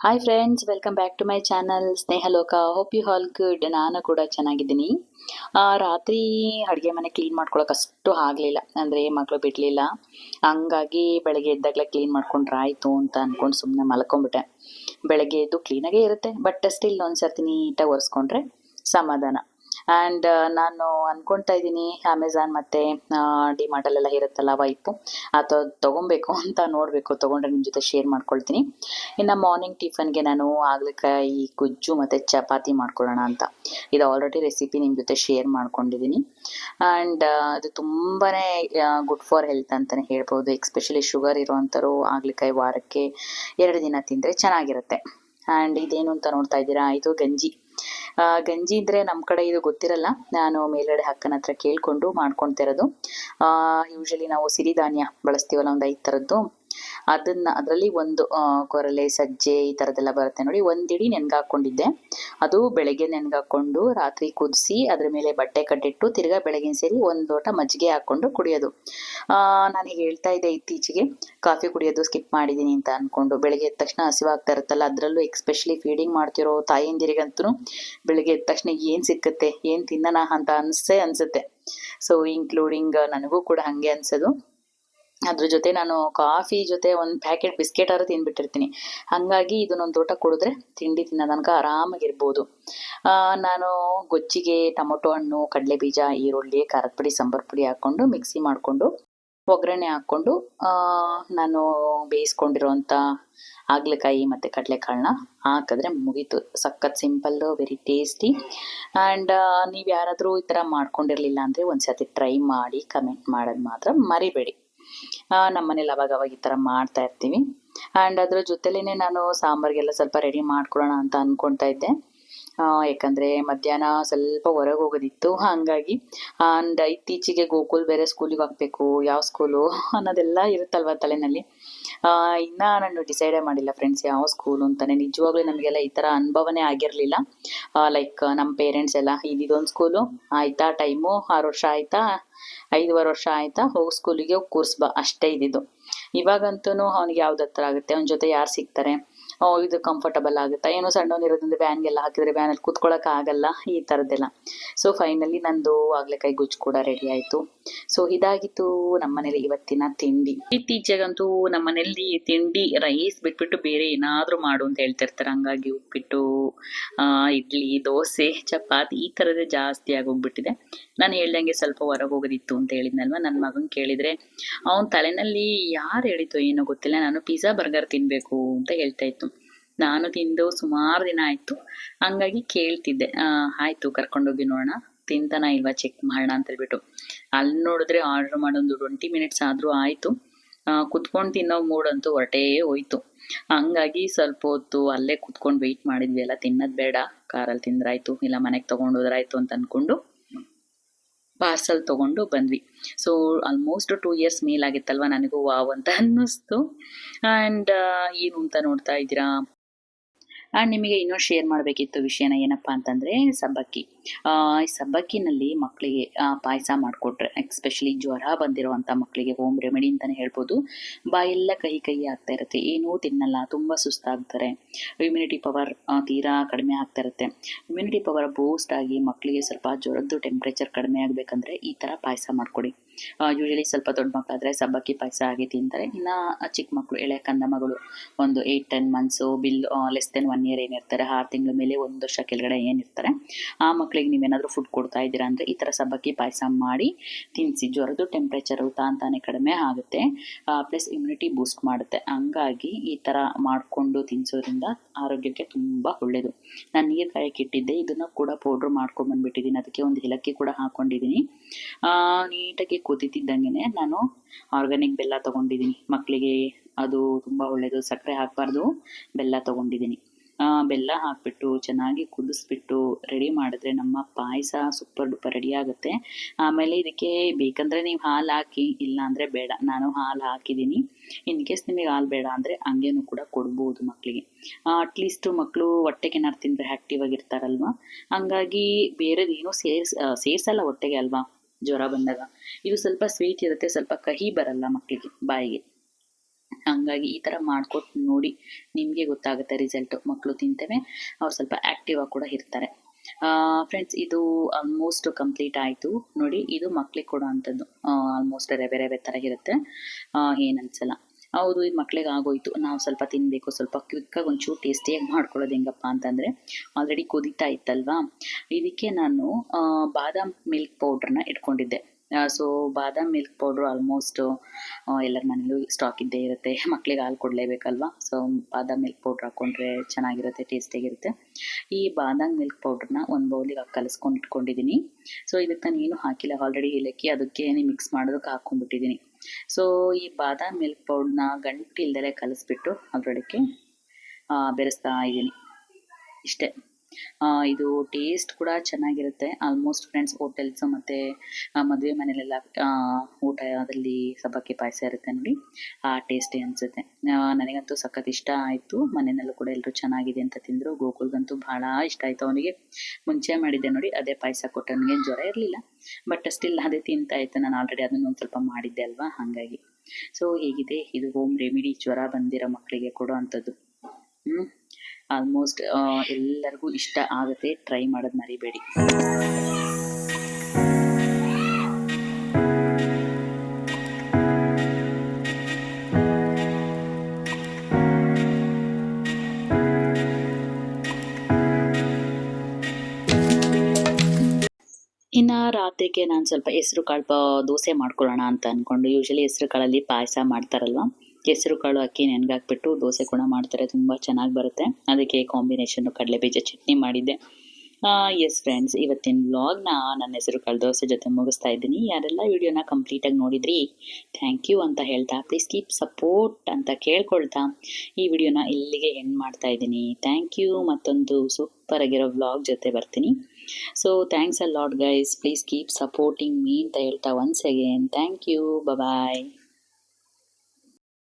Hi friends welcome back to my channel Snehaloka hope you all good ನಾನು ಕೂಡ ಚೆನ್ನಾಗಿದ್ದೀನಿ ರಾತ್ರಿ ಅಡುಗೆ ಮನೆ ಕ್ಲೀನ್ ಮಾಡ್ಕೊಳಕ್ಕೆ ಅಷ್ಟು ಆಗಲಿಲ್ಲ. ಅಂದರೆ ಮಕ್ಕಳು ಬಿಡಲಿಲ್ಲ. ಹಂಗಾಗಿ ಬೆಳಗ್ಗೆ ಎದ್ದಾಗಲೇ ಕ್ಲೀನ್ ಮಾಡ್ಕೊಂಡ್ರೆ ಆಯಿತು ಅಂತ ಅಂದ್ಕೊಂಡು ಸುಮ್ಮನೆ ಮಲ್ಕೊಂಬಿಟ್ಟೆ. ಬೆಳಗ್ಗೆ ಎದ್ದು ಕ್ಲೀನಾಗೇ ಇರುತ್ತೆ. ಬಟ್ ಸ್ಟಿಲ್ ಒಂದು ಸರ್ತಿ ನೀಟಾಗಿ ಒರೆಸ್ಕೊಂಡ್ರೆ ಸಮಾಧಾನ. ಆ್ಯಂಡ್ ನಾನು ಅಂದ್ಕೊಳ್ತಾ ಇದ್ದೀನಿ ಅಮೆಝಾನ್ ಮತ್ತು ಡಿಮಾರ್ಟಲ್ಲೆಲ್ಲ ಇರುತ್ತಲ್ಲ ವೈಪು ಅಥವಾ ತೊಗೊಬೇಕು ಅಂತ ನೋಡಬೇಕು, ತೊಗೊಂಡ್ರೆ ನಿಮ್ಮ ಜೊತೆ ಶೇರ್ ಮಾಡ್ಕೊಳ್ತೀನಿ. ಇನ್ನು ಮಾರ್ನಿಂಗ್ ಟಿಫನ್ಗೆ ನಾನು ಆಗ್ಲಕಾಯಿ ಗುಜ್ಜು ಮತ್ತು ಚಪಾತಿ ಮಾಡ್ಕೊಳ್ಳೋಣ ಅಂತ. ಇದು ಆಲ್ರೆಡಿ ರೆಸಿಪಿ ನಿಮ್ಮ ಜೊತೆ ಶೇರ್ ಮಾಡ್ಕೊಂಡಿದ್ದೀನಿ. ಆ್ಯಂಡ್ ಅದು ತುಂಬಾ ಗುಡ್ ಫಾರ್ ಹೆಲ್ತ್ ಅಂತಲೇ ಹೇಳ್ಬೋದು. ಎಕ್ಸ್ಪೆಷಲಿ ಶುಗರ್ ಇರುವಂಥವ್ರು ಆಗ್ಲಕಾಯಿ ವಾರಕ್ಕೆ ಎರಡು ದಿನ ತಿಂದರೆ ಚೆನ್ನಾಗಿರುತ್ತೆ. ಆ್ಯಂಡ್ ಇದೇನು ಅಂತ ನೋಡ್ತಾ ಇದ್ದೀರಾ? ಇದು ಗಂಜಿ. ಗಂಜಿ ಇದ್ರೆ ನಮ್ಮ ಕಡೆ ಇದು ಗೊತ್ತಿರಲ್ಲ. ನಾನು ಮೇಲ್ಗಡೆ ಅಕ್ಕನ ಹತ್ರ ಕೇಳ್ಕೊಂಡು ಮಾಡ್ಕೊಳ್ತಿರೋದು ಯೂಶಲಿ ನಾವು ಸಿರಿಧಾನ್ಯ ಬಳಸ್ತೀವಲ್ಲ, ಒಂದು ಐದು ಥರದ್ದು ಅದನ್ನ ಅದರಲ್ಲಿ ಒಂದು ಕೊರಲೆ, ಸಜ್ಜೆ ಈ ಥರದ್ದೆಲ್ಲ ಬರುತ್ತೆ ನೋಡಿ. ಒಂದಿಡಿ ನೆನ್ಗಾಕೊಂಡಿದ್ದೆ. ಅದು ಬೆಳಗ್ಗೆ ನೆನ್ಗಾಕೊಂಡು ರಾತ್ರಿ ಕುದಿಸಿ ಅದ್ರ ಮೇಲೆ ಬಟ್ಟೆ ಕಟ್ಟಿಟ್ಟು ತಿರ್ಗಾ ಬೆಳಗಿನ ಸೇರಿ ಒಂದು ಲೋಟ ಮಜ್ಜಿಗೆ ಹಾಕ್ಕೊಂಡು ಕುಡಿಯೋದು. ನಾನು ಹೇಳ್ತಾ ಇದ್ದೆ ಇತ್ತೀಚೆಗೆ, ಕಾಫಿ ಕುಡಿಯೋದು ಸ್ಕಿಪ್ ಮಾಡಿದ್ದೀನಿ ಅಂತ ಅಂದ್ಕೊಂಡು ಬೆಳಗ್ಗೆ ಎದ್ದ ತಕ್ಷಣ ಹಸಿವಾಗ್ತಾ ಇರುತ್ತಲ್ಲ, ಅದರಲ್ಲೂ ಎಕ್ಸ್ಪೆಷಲಿ ಫೀಡಿಂಗ್ ಮಾಡ್ತಿರೋ ತಾಯಂದಿರಿಗಂತೂ ಬೆಳಗ್ಗೆ ಎದ್ದ ತಕ್ಷಣ ಏನು ಸಿಕ್ಕತ್ತೆ, ಏನು ತಿನ್ನೋಣ ಅಂತ ಅನಿಸೇ ಅನಿಸುತ್ತೆ. ಸೊ, ಇನ್ಕ್ಲೂಡಿಂಗ್ ನನಗೂ ಕೂಡ ಹಾಗೆ ಅನ್ಸೋದು. ಅದ್ರ ಜೊತೆ ನಾನು ಕಾಫಿ ಜೊತೆ ಒಂದು ಪ್ಯಾಕೆಟ್ ಬಿಸ್ಕೆಟ್ ಆದ್ರೂ ತಿಂದ್ಬಿಟ್ಟಿರ್ತೀನಿ ಹಾಗಾಗಿ ಇದನ್ನೊಂದು ತೋಟ ಕುಡಿದ್ರೆ ತಿಂಡಿ ತಿನ್ನೋ ತನಕ ಆರಾಮಾಗಿರ್ಬೋದು. ನಾನು ಗೊಜ್ಜಿಗೆ, ಟೊಮೊಟೊ ಹಣ್ಣು ಕಡಲೆ ಬೀಜ ಈರುಳ್ಳಿ, ಖಾರದ ಪುಡಿ, ಸಾಂಬಾರು ಪುಡಿ ಹಾಕ್ಕೊಂಡು ಮಿಕ್ಸಿ ಮಾಡಿಕೊಂಡು ಒಗ್ಗರಣೆ ಹಾಕ್ಕೊಂಡು ನಾನು ಬೇಯಿಸ್ಕೊಂಡಿರೋಂಥ ಹಾಗಲಕಾಯಿ ಮತ್ತು ಕಡಲೆಕಾಳನ್ನ ಹಾಕಿದ್ರೆ ಮುಗೀತು. ಸಖತ್ ಸಿಂಪಲ್ಲು ವೆರಿ ಟೇಸ್ಟಿ ಆ್ಯಂಡ್ ನೀವು ಯಾರಾದರೂ ಈ ಥರ ಮಾಡ್ಕೊಂಡಿರಲಿಲ್ಲ ಅಂದರೆ ಒಂದು ಸತಿ ಟ್ರೈ ಮಾಡಿ ಕಮೆಂಟ್ ಮಾಡೋದು ಮಾತ್ರ ಮರಿಬೇಡಿ. ನಮ್ಮ ಮನೇಲಿ ಅವಾಗ ಅವಾಗ ಈ ಥರ ಮಾಡ್ತಾ ಇರ್ತೀವಿ. ಆ್ಯಂಡ್ ಅದ್ರ ಜೊತೆಲೇ ನಾನು ಸಾಂಬಾರಿಗೆಲ್ಲ ಸ್ವಲ್ಪ ರೆಡಿ ಮಾಡ್ಕೊಳ್ಳೋಣ ಅಂತ ಅಂದ್ಕೊಳ್ತಾ ಇದ್ದೆ. ಯಾಕಂದ್ರೆ ಮಧ್ಯಾಹ್ನ ಸ್ವಲ್ಪ ಹೊರಗೆ ಹೋಗೋದಿತ್ತು. ಹಾಗಾಗಿ ಆ್ಯಂಡ್ ಇತ್ತೀಚೆಗೆ ಗೋಕುಲ್ ಬೇರೆ ಸ್ಕೂಲಿಗೆ ಹೋಗ್ಬೇಕು ಯಾವ ಸ್ಕೂಲು ಅನ್ನೋದೆಲ್ಲ ಇರುತ್ತಲ್ವ ತಲೆನಲ್ಲಿ. ಇನ್ನ ನಾನು ಡಿಸೈಡೇ ಮಾಡಿಲ್ಲ ಫ್ರೆಂಡ್ಸ್ ಯಾವ ಸ್ಕೂಲು ಅಂತಾನೆ. ನಿಜವಾಗ್ಲೂ ನಮಗೆಲ್ಲ ಈ ತರ ಅನುಭವನೇ ಆಗಿರಲಿಲ್ಲ. ಲೈಕ್ ನಮ್ಮ ಪೇರೆಂಟ್ಸ್ ಎಲ್ಲ ಇದೊಂದು ಸ್ಕೂಲು ಆಯ್ತಾ ಟೈಮು ಆರು ವರ್ಷ ಆಯ್ತಾ, ಐದುವರೆ ವರ್ಷ ಆಯ್ತಾ, ಹೋಗಿ ಸ್ಕೂಲಿಗೆ ಹೋಗಿ ಕೂರಿಸ್ಬಾ ಅಷ್ಟೇ ಇದ್ದಿದ್ದು ಇವಾಗಂತೂ ಅವ್ನಿಗೆ ಯಾವ್ದು ಹತ್ರ ಆಗುತ್ತೆ, ಅವನ ಜೊತೆ ಯಾರು ಸಿಗ್ತಾರೆ? ಇದು ಕಂಫರ್ಟಬಲ್ ಆಗುತ್ತಾ? ಏನೋ ಬ್ಯಾನ್ ವ್ಯಾನ್ಗೆಲ್ಲ ಹಾಕಿದ್ರೆ ವ್ಯಾನಲ್ಲಿ ಕೂತ್ಕೊಳ್ಳೋಕೆ ಆಗಲ್ಲ, ಈ ಥರದ್ದೆಲ್ಲ ಸೊ ಫೈನಲಿ ನಂದು ಆಗ್ಲಕಾಯಿ ಗುಜ್ಜು ಕೂಡ ರೆಡಿ ಆಯಿತು. ಸೊ ಇದಾಗಿತ್ತು ನಮ್ಮನೇಲಿ ಇವತ್ತಿನ ತಿಂಡಿ. ಇತ್ತೀಚೆಗಂತೂ ಮನೆಯಲ್ಲಿ ತಿಂಡಿ ರೈಸ್ ಬಿಟ್ಬಿಟ್ಟು ಬೇರೆ ಏನಾದರೂ ಮಾಡು ಅಂತ ಹೇಳ್ತಿರ್ತಾರೆ. ಹಂಗಾಗಿ ಉಪ್ಪಿಟ್ಟು ಇಡ್ಲಿ, ದೋಸೆ, ಚಪಾತಿ, ಈ ಥರದ್ದೇ ಜಾಸ್ತಿ ಆಗೋಗ್ಬಿಟ್ಟಿದೆ. ನಾನು ಹೇಳ್ದಂಗೆ ಸ್ವಲ್ಪ ಹೊರಗೆ ಹೋಗೋದಿತ್ತು ಅಂತ ಹೇಳಿದ್ನಲ್ವ? ನನ್ನ ಮಗನ್ ಕೇಳಿದ್ರೆ, ಅವನ ತಲೆನಲ್ಲಿ ಯಾರು ಹೇಳಿತು ಏನೋ ಗೊತ್ತಿಲ್ಲ. ನಾನು ಪಿಜ್ಜಾ ಬರ್ಗರ್ ತಿನ್ನಬೇಕು ಅಂತ ಹೇಳ್ತಾ ಇತ್ತು. ನಾನು ತಿಂದು ಸುಮಾರು ದಿನ ಆಯಿತು. ಹಂಗಾಗಿ ಕೇಳ್ತಿದ್ದೆ. ಆಯಿತು, ಕರ್ಕೊಂಡೋಗಿ ನೋಡೋಣ. ತಿಂತಾನ ಇಲ್ವಾ ಚೆಕ್ ಮಾಡೋಣ ಅಂತ ಹೇಳ್ಬಿಟ್ಟು. ಅಲ್ಲಿ ನೋಡಿದ್ರೆ ಆರ್ಡರ್ ಮಾಡೊಂದು ಟ್ವೆಂಟಿ ಮಿನಿಟ್ಸ್ ಆದರೂ ಆಯಿತು. ಕುತ್ಕೊಂಡು ತಿನ್ನೋ ಮೂಡಂತೂ ಹೊರಟೇ ಹೋಯ್ತು. ಹಂಗಾಗಿ ಸ್ವಲ್ಪ ಹೊತ್ತು ಅಲ್ಲೇ ಕುತ್ಕೊಂಡು ವೆಯ್ಟ್ ಮಾಡಿದ್ವಿ. ಎಲ್ಲ ತಿನ್ನೋದು ಬೇಡ. ಕಾರಲ್ಲಿ ತಿಂದ್ರಾಯ್ತು. ಇಲ್ಲ ಮನೆಗೆ ತೊಗೊಂಡೋದ್ರಾಯ್ತು ಅಂತ ಅಂದ್ಕೊಂಡು ಪಾರ್ಸಲ್ ತೊಗೊಂಡು ಬಂದ್ವಿ. ಸೊ ಆಲ್ಮೋಸ್ಟ್ ಟೂ ಇಯರ್ಸ್ ಮೇಲಾಗಿತ್ತಲ್ವ ನನಗೂ ವಾವ್ ಅಂತ ಅನ್ನಿಸ್ತು. ಆ್ಯಂಡ್ ಏನು ಅಂತ ನೋಡ್ತಾ ಇದ್ದೀರಾ? ನಿಮಗೆ ಇನ್ನೂ ಶೇರ್ ಮಾಡಬೇಕಿತ್ತು ವಿಷಯನ ಏನಪ್ಪ ಅಂತಂದರೆ ಸಬ್ಬಕ್ಕಿ. ಸಬ್ಬಕ್ಕಿನಲ್ಲಿ ಮಕ್ಕಳಿಗೆ ಪಾಯಸ ಮಾಡಿಕೊಟ್ರೆ ಎಕ್ಸ್ಪೆಷಲಿ ಜ್ವರ ಬಂದಿರುವಂಥ ಮಕ್ಕಳಿಗೆ ಹೋಮ್ ರೆಮಿಡಿ ಅಂತಲೇ ಹೇಳ್ಬೋದು. ಬಾಯೆಲ್ಲ ಕಹಿ ಕಹಿ ಆಗ್ತಾ ಇರುತ್ತೆ. ಏನೂ ತಿನ್ನಲ್ಲ, ತುಂಬ ಸುಸ್ತಾಗ್ತಾರೆ. ಇಮ್ಯುನಿಟಿ ಪವರ್ ತೀರಾ ಕಡಿಮೆ ಆಗ್ತಾ ಇರುತ್ತೆ. ಇಮ್ಯುನಿಟಿ ಪವರ್ ಬೂಸ್ಟ್ ಆಗಿ ಮಕ್ಕಳಿಗೆ ಸ್ವಲ್ಪ ಜ್ವರದ್ದು ಟೆಂಪ್ರೇಚರ್ ಕಡಿಮೆ ಆಗಬೇಕಂದ್ರೆ ಈ ಥರ ಪಾಯಸ ಮಾಡಿಕೊಡಿ. ಯೂಶಲಿ ಸ್ವಲ್ಪ ದೊಡ್ಡ ಮಕ್ಕಳಾದರೆ ಸಬ್ಬಕ್ಕಿ ಪಾಯಸ ಆಗಿ ತಿಂತಾರೆ. ಇನ್ನು ಚಿಕ್ಕ ಮಕ್ಕಳು ಎಳೆ ಕಂದ ಮಗಳು, ಒಂದು eight ten months bill less than one year ಏನಿರ್ತಾರೆ, ಆರು ತಿಂಗಳ ಮೇಲೆ ಒಂದು ವರ್ಷ ಕೆಳಗಡೆ ಏನಿರ್ತಾರೆ, ಆ ಮಕ್ಕಳಿಗೆ ನೀವೇನಾದರೂ ಫುಡ್ ಕೊಡ್ತಾ ಇದ್ದೀರಾ ಅಂದರೆ ಈ ಥರ ಸಬ್ಬಕ್ಕಿ ಪಾಯಸ ಮಾಡಿ ತಿನ್ನಿಸಿ ಜ್ವರದ್ದು ಟೆಂಪ್ರೇಚರ್ ತಾಂತಾನೆ ಕಡಿಮೆ ಆಗುತ್ತೆ. ಪ್ಲಸ್ ಇಮ್ಯುನಿಟಿ ಬೂಸ್ಟ್ ಮಾಡುತ್ತೆ. ಹಂಗಾಗಿ ಈ ಥರ ಮಾಡಿಕೊಂಡು ತಿನ್ನಿಸೋದ್ರಿಂದ ಆರೋಗ್ಯಕ್ಕೆ ತುಂಬ ಒಳ್ಳೆಯದು ನಾನು ನೀರು ಕಾಯಕ್ಕೆ ಇಟ್ಟಿದ್ದೆ ಇದನ್ನು ಕೂಡ ಪೌಡ್ರ್ ಮಾಡ್ಕೊಂಬಂದ್ಬಿಟ್ಟಿದ್ದೀನಿ ಅದಕ್ಕೆ ಒಂದು ಏಲಕ್ಕಿ ಕೂಡ ಹಾಕ್ಕೊಂಡಿದ್ದೀನಿ ನೀಟಾಗಿ ಕುದಿತಿದ್ದಂಗೆ ನಾನು ಆರ್ಗ್ಯಾನಿಕ್ ಬೆಲ್ಲ ತೊಗೊಂಡಿದ್ದೀನಿ. ಮಕ್ಕಳಿಗೆ ಅದು ತುಂಬ ಒಳ್ಳೆಯದು ಸಕ್ಕರೆ ಹಾಕಬಾರ್ದು. ಬೆಲ್ಲ ತೊಗೊಂಡಿದ್ದೀನಿ. ಬೆಲ್ಲ ಹಾಕಿಬಿಟ್ಟು, ಚೆನ್ನಾಗಿ ಕುದಿಸ್ಬಿಟ್ಟು ರೆಡಿ ಮಾಡಿದ್ರೆ ನಮ್ಮ ಪಾಯಸ ಸೂಪರ್ ಡೂಪರ್ ರೆಡಿ ಆಗುತ್ತೆ. ಆಮೇಲೆ ಇದಕ್ಕೆ ಬೇಕಂದ್ರೆ ನೀವು ಹಾಲು ಹಾಕಿ ಇಲ್ಲ ಅಂದರೆ ಬೇಡ. ನಾನು ಹಾಲು ಹಾಕಿದ್ದೀನಿ. ಇನ್ ಕೇಸ್ ನಿಮಗೆ ಹಾಲು ಬೇಡ ಅಂದರೆ ಹಂಗೇನು ಕೂಡ ಕೊಡ್ಬೋದು ಮಕ್ಕಳಿಗೆ ಅಟ್ಲೀಸ್ಟ್ ಮಕ್ಕಳು ಹೊಟ್ಟೆಗೆ ಏನಾರು ತಿಂದರೆ ಆ್ಯಕ್ಟಿವ್ ಆಗಿರ್ತಾರಲ್ವ? ಹಂಗಾಗಿ ಬೇರೆದೇನೂ ಸೇರ್ಸ್ ಸೇರ್ಸಲ್ಲ ಹೊಟ್ಟೆಗೆ ಅಲ್ವಾ? ಜ್ವರ ಬಂದಾಗ. ಇದು ಸ್ವಲ್ಪ ಸ್ವೀಟ್ ಇರುತ್ತೆ, ಸ್ವಲ್ಪ ಕಹಿ ಬರಲ್ಲ ಮಕ್ಕಳಿಗೆ ಬಾಯಿಗೆ. ಹಂಗಾಗಿ ಈ ಥರ ಮಾಡ್ಕೊಟ್ಟು ನೋಡಿ ನಿಮಗೆ ಗೊತ್ತಾಗುತ್ತೆ ರಿಸಲ್ಟು ಮಕ್ಕಳು ತಿಂತೇವೆ. ಅವ್ರು ಸ್ವಲ್ಪ ಆ್ಯಕ್ಟಿವ್ ಆಗಿ ಕೂಡ ಇರ್ತಾರೆ. ಫ್ರೆಂಡ್ಸ್ ಇದು ಆಲ್ಮೋಸ್ಟ್ ಕಂಪ್ಲೀಟ್ ಆಯಿತು. ನೋಡಿ, ಇದು ಮಕ್ಳಿಗೆ ಕೊಡೋ ಅಂಥದ್ದು ಆಲ್ಮೋಸ್ಟ್ ರೆಬೆ ರೆಬೆ ಥರ ಇರುತ್ತೆ. ಏನು ಅನ್ಸಲ್ಲ. ಹೌದು, ಇದು ಮಕ್ಳಿಗೆ ಆಗೋಯ್ತು. ನಾವು ಸ್ವಲ್ಪ ತಿನ್ನಬೇಕು ಸ್ವಲ್ಪ ಕ್ವಿಕ್ಕಾಗಿ ಒಂಚೂರು ಟೇಸ್ಟಿಯಾಗಿ ಮಾಡ್ಕೊಳ್ಳೋದು ಹೆಂಗಪ್ಪ ಅಂತಂದರೆ ಆಲ್ರೆಡಿ ಕುದೀತಾ ಇತ್ತಲ್ವಾ? ಇದಕ್ಕೆ ನಾನು ಬಾದಾಮ್ ಮಿಲ್ಕ್ ಪೌಡ್ರನ್ನ ಇಟ್ಕೊಂಡಿದ್ದೆ. So badam milk powder almost ಎಲ್ಲರ ಮನೇಲೂ ಸ್ಟಾಕ್ ಇದ್ದೇ ಇರುತ್ತೆ. ಮಕ್ಕಳಿಗೆ ಹಾಲು ಕೊಡಲೇಬೇಕಲ್ವಾ? ಸೊ ಬಾದಾಮ್ ಮಿಲ್ಕ್ ಪೌಡ್ರ್ ಹಾಕ್ಕೊಂಡ್ರೆ ಚೆನ್ನಾಗಿರುತ್ತೆ ಟೇಸ್ಟಿಯಾಗಿರುತ್ತೆ ಈ ಬಾದಾಮ್ ಮಿಲ್ಕ್ ಪೌಡ್ರನ್ನ ಒಂದು ಬೌಲಿಗೆ ಕಲಿಸ್ಕೊಂಡು ಇಟ್ಕೊಂಡಿದ್ದೀನಿ ಸೊ ಇದಕ್ಕೆ ನಾನು ಏನು ಹಾಕಿಲ್ಲ. ಆಲ್ರೆಡಿ ಅದಕ್ಕೆ ಮಿಕ್ಸ್ ಮಾಡೋದಕ್ಕೆ ಹಾಕ್ಕೊಂಡ್ಬಿಟ್ಟಿದ್ದೀನಿ ಸೊ ಈ ಬಾದಾಮ್ ಮಿಲ್ಕ್ ಪೌಡ್ರನ್ನ ಗಂಟು ಇಲ್ದಲೆ ಕಲಿಸ್ಬಿಟ್ಟು ಅದರೊಳಕ್ಕೆ ಬೆರೆಸ್ತಾ ಇದ್ದೀನಿ ಇಷ್ಟೇ. ಇದು ಟೇಸ್ಟ್ ಕೂಡ ಚೆನ್ನಾಗಿರುತ್ತೆ. ಆಲ್ಮೋಸ್ಟ್ ಫ್ರೆಂಡ್ಸ್ ಹೋಟೆಲ್ಸ್ ಮತ್ತು ಮದುವೆ ಮನೆಯಲ್ಲೆಲ್ಲ ಊಟದಲ್ಲಿ ಸಬ್ಬಕ್ಕಿ ಪಾಯಸ ಇರುತ್ತೆ ನೋಡಿ. ಆ ಟೇಸ್ಟಿ ಅನಿಸುತ್ತೆ. ನನಗಂತೂ ಸಖತ್ ಇಷ್ಟ ಆಯಿತು. ಮನೆಯಲ್ಲೂ ಕೂಡ ಎಲ್ಲರೂ ಚೆನ್ನಾಗಿದೆ ಅಂತ ತಿಂದರು. ಗೋಕುಲ್ಗಂತೂ ಭಾಳ ಇಷ್ಟ ಆಯಿತು ಅವನಿಗೆ. ಮುಂಚೆ ಮಾಡಿದ್ದೆ ನೋಡಿ, ಅದೇ ಪಾಯಸ ಕೊಟ್ಟು ನನಗೆ ಜ್ವರ ಇರಲಿಲ್ಲ. ಬಟ್ ಸ್ಟಿಲ್ ಅದೇ ತಿಂತಾ ಇತ್ತು. ನಾನು ಆಲ್ರೆಡಿ ಅದನ್ನು ಒಂದು ಸ್ವಲ್ಪ ಮಾಡಿದ್ದೆ ಅಲ್ವಾ? ಹಾಗಾಗಿ. ಸೊ ಹೇಗಿದೆ? ಇದು ಹೋಮ್ ರೆಮಿಡಿ ಜ್ವರ ಬಂದಿರೋ ಮಕ್ಕಳಿಗೆ ಕೊಡೋ ಅಂಥದ್ದು. ಹ್ಞೂ ಆಲ್ಮೋಸ್ಟ್ ಎಲ್ಲರಿಗೂ ಇಷ್ಟ ಆಗುತ್ತೆ. ಟ್ರೈ ಮಾಡೋದು ಮರಿಬೇಡಿ. ಇನ್ನು ರಾತ್ರಿಗೆ ನಾನು ಸ್ವಲ್ಪ ಹೆಸರು ಕಾಳು ದೋಸೆ ಮಾಡ್ಕೊಳ್ಳೋಣ ಅಂತ ಅಂದ್ಕೊಂಡು ಯೂಶಲಿ ಹೆಸರು ಕಾಳಲ್ಲಿ ಪಾಯಸ ಮಾಡ್ತಾರಲ್ವ? ಹೆಸರು ಕಾಳು ಅಕ್ಕಿ ನೆನ್ಗಾಕ್ಬಿಟ್ಟು ದೋಸೆ ಕೂಡ ಮಾಡ್ತಾರೆ. ತುಂಬ ಚೆನ್ನಾಗಿ ಬರುತ್ತೆ. ಅದಕ್ಕೆ ಕಾಂಬಿನೇಷನ್ನು ಕಡಲೆ ಬೀಜ ಚಟ್ನಿ ಮಾಡಿದ್ದೆ. ಎಸ್ ಫ್ರೆಂಡ್ಸ್ ಇವತ್ತಿನ ವ್ಲಾಗ್ನ ನನ್ನ ಹೆಸರು ಕಾಳು ದೋಸೆ ಜೊತೆ ಮುಗಿಸ್ತಾ ಇದ್ದೀನಿ. ಯಾರೆಲ್ಲ ವಿಡಿಯೋನ ಕಂಪ್ಲೀಟಾಗಿ ನೋಡಿದ್ರಿ ಥ್ಯಾಂಕ್ ಯು ಅಂತ ಹೇಳ್ತಾ ಪ್ಲೀಸ್ ಕೀಪ್ ಸಪೋರ್ಟ್ ಅಂತ ಕೇಳ್ಕೊಳ್ತಾ ಈ ವಿಡಿಯೋನ ಇಲ್ಲಿಗೆ ಎಂಡ್ ಮಾಡ್ತಾ ಇದ್ದೀನಿ. ಥ್ಯಾಂಕ್ ಯು ಮತ್ತೊಂದು ಸೂಪರ್ ಆಗಿರೋ ವ್ಲಾಗ್ ಜೊತೆ ಬರ್ತೀನಿ. So thanks a lot guys please keep supporting me ಅಂತ ಹೇಳ್ತಾ once again thank you bye